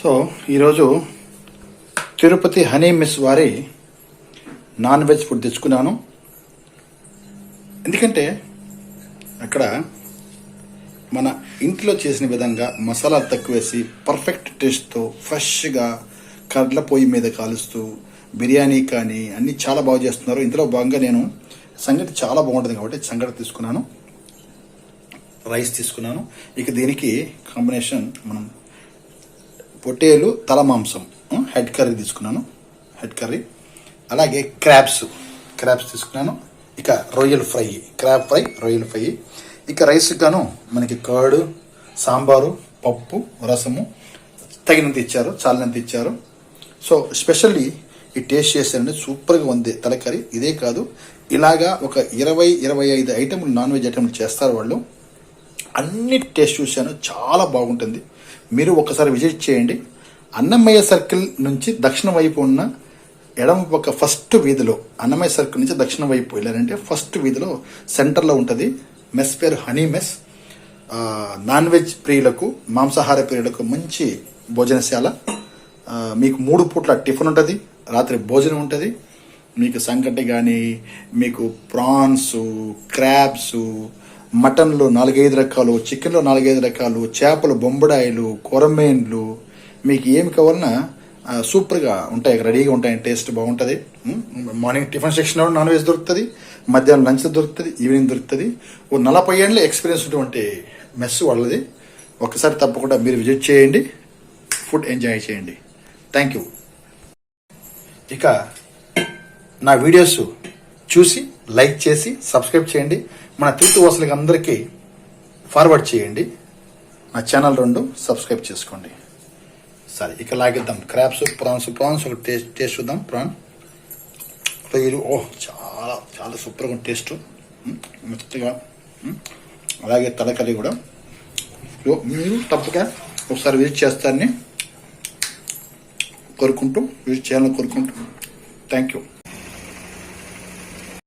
So ఈరోజు Tirupati honey miss వారి non veg food తెచ్చుకున్నాను. ఎందుకంటే అక్కడ మన ఇంట్లో చేసిన విధంగా మసాలా తక్కువ వేసి పర్ఫెక్ట్ టేస్ట్తో ఫ్రెష్గా కర్ల పొయ్యి మీద కాలుస్తూ బిర్యానీ కానీ అన్నీ చాలా బాగా చేస్తున్నారు. ఇందులో భాగంగా నేను సంగటి చాలా బాగుంటుంది కాబట్టి సంగటి తీసుకున్నాను. రైస్ తీసుకున్నాను. ఇక దీనికి కాంబినేషన్ మనం పొటేలు తల మాంసం. హెడ్ కర్రీ తీసుకున్నాను. Head curry. అలాగే క్రాబ్స్. క్రాబ్స్ తీసుకున్నాను. ఇక రొయ్యల ఫ్రై. క్రాబ్ ఫ్రై రొయ్యల ఫ్రై. ఇక రైస్ గాను మనకి కర్డు సాంబారు పప్పు రసము తగినంత ఇచ్చారు చాలినంత ఇచ్చారు. సో స్పెషల్లీ ఈ టేస్ట్ చేశారంటే సూపర్గా ఉంది తలకరి ఇదే కాదు. ఇలాగా ఒక ఇరవై ఇరవై ఐదు ఐటెంలు నాన్ వెజ్ ఐటెంలు చేస్తారు వాళ్ళు. అన్ని టేస్ట్ చూశాను. చాలా బాగుంటుంది. మీరు ఒకసారి విజిట్ చేయండి. అన్నమయ్య సర్కిల్ నుంచి దక్షిణ వైపు ఉన్న ఎడమ పక్క ఫస్ట్ వీధిలో అన్నమయ్య సర్కిల్ నుంచి దక్షిణ వైపు వెళ్ళారంటే ఫస్ట్ వీధిలో సెంటర్లో ఉంటుంది. మెస్ పేరు హనీ మెస్. నాన్ వెజ్ ప్రియులకు మాంసాహార ప్రియులకు మంచి భోజనశాల. మీకు మూడు పూట్ల టిఫిన్ ఉంటుంది రాత్రి భోజనం ఉంటుంది. మీకు సంకటి కానీ మీకు ప్రాన్స్ క్రాబ్స్ మటన్లో నాలుగైదు రకాలు చికెన్లో నాలుగైదు రకాలు చేపలు బొంబడాయిలు కొరమేన్లు. మీకు ఏమి కావాలన్నా సూపర్గా ఉంటాయి రెడీగా ఉంటాయి టేస్ట్ బాగుంటుంది. మార్నింగ్ టిఫిన్ సెక్షన్లో నాన్ వెజ్ దొరుకుతుంది మధ్యాహ్నం లంచ్ దొరుకుతుంది ఈవినింగ్ దొరుకుతుంది. ఓ నలభై ఏళ్ళ ఎక్స్పీరియన్స్ ఉన్నటువంటి మెస్ వాళ్ళది. ఒకసారి తప్పకుండా మీరు విజిట్ చేయండి ఫుడ్ ఎంజాయ్ చేయండి. థ్యాంక్ యూ ఇక నా వీడియోస్ చూసి లైక్ చేసి సబ్స్క్రైబ్ చేయండి. మన తిరుపతి వాసులకి అందరికీ ఫార్వర్డ్ చేయండి. నా ఛానల్ రెండు సబ్స్క్రైబ్ చేసుకోండి. సరే ఇక లాగిద్దాం. క్రాప్స్ ప్రాన్స్ ప్రాన్స్ ఒక టేస్ట్ టేస్ట్ చూద్దాం. ప్రాన్ రొయ్యలు ఓ చాలా చాలా సూపర్గా ఉంది టేస్ట్ మెత్తగా. అలాగే తలకర్రీ కూడా. మీరు తప్పక ఒకసారి విజిట్ చేస్తారని కోరుకుంటూ విజిట్ చేయాలని కోరుకుంటూ. Thank you